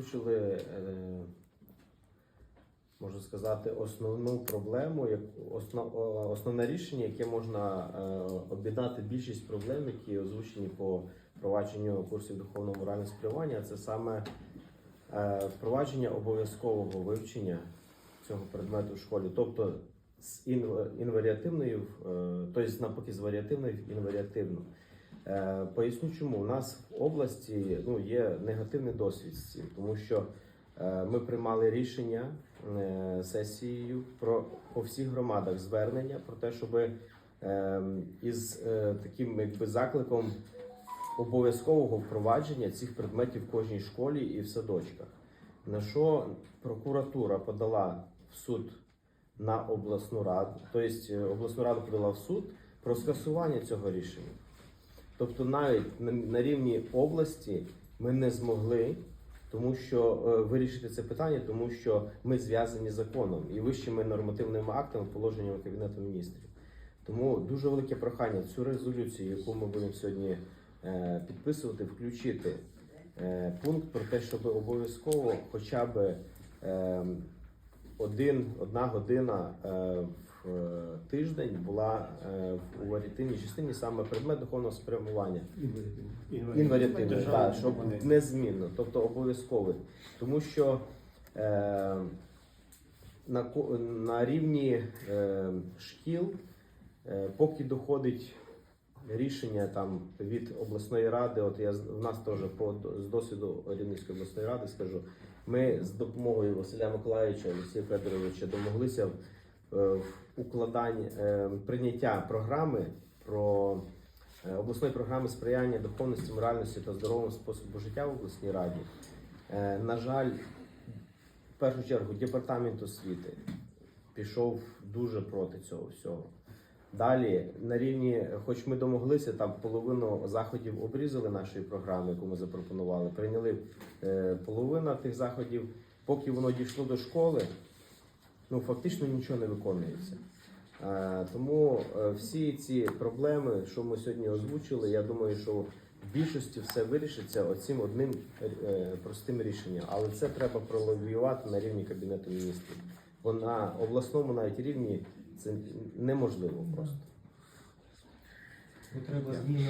Вивчили, е, можна сказати, основну проблему, основне рішення, яке можна е, об'єднати більшість проблем, які озвучені по впровадженню курсів духовного морального спрямування, це саме е, впровадження обов'язкового вивчення цього предмету в школі, тобто з інв- інваріативної, е, тобто навпаки, з варіативної в інваріативну. Е, Поясню, чому у нас в області ну, є негативний досвід з цим, тому що е, ми приймали рішення е, сесією про по всіх громадах звернення про те, щоб із таким якби закликом обов'язкового впровадження цих предметів в кожній школі і в садочках. На що прокуратура подала в суд на обласну раду, тобто обласну раду подала в суд про скасування цього рішення. Тобто навіть на, рівні області ми не змогли, тому що е, вирішити це питання, тому що ми зв'язані законом і вищими нормативними актами, положеннями Кабінету міністрів. Тому дуже велике прохання цю резолюцію, яку ми будемо сьогодні е, підписувати, включити е, пункт про те, щоб обов'язково хоча б е, один, одна година тиждень була е, в- у варіативній частині саме предмет духовного спрямування. Інваріативний, так, щоб незмінно, тобто обов'язковий. Тому що е, на, на рівні е, шкіл, е, поки доходить рішення там від обласної ради, от я з- в нас теж по з досвіду Рівненської обласної ради скажу, ми з допомогою Василя Миколаївича, Олексія Федоровича домоглися е, в укладанні е, прийняття програми про е, обласної програми сприяння духовності, моральності та здоровому способу життя в обласній раді. На жаль, в першу чергу департамент освіти пішов дуже проти цього всього. Далі на рівні, хоч ми домоглися, там половину заходів обрізали нашої програми, яку ми запропонували. Прийняли половина тих заходів, поки воно дійшло до школи, ну фактично нічого не виконується. Тому е, всі ці проблеми, що ми сьогодні озвучили, я думаю, що в більшості все вирішиться оцим одним е, простим рішенням. Але це треба пролобіювати на рівні кабінету міністрів. Бо на обласному навіть рівні це неможливо просто. Треба зміни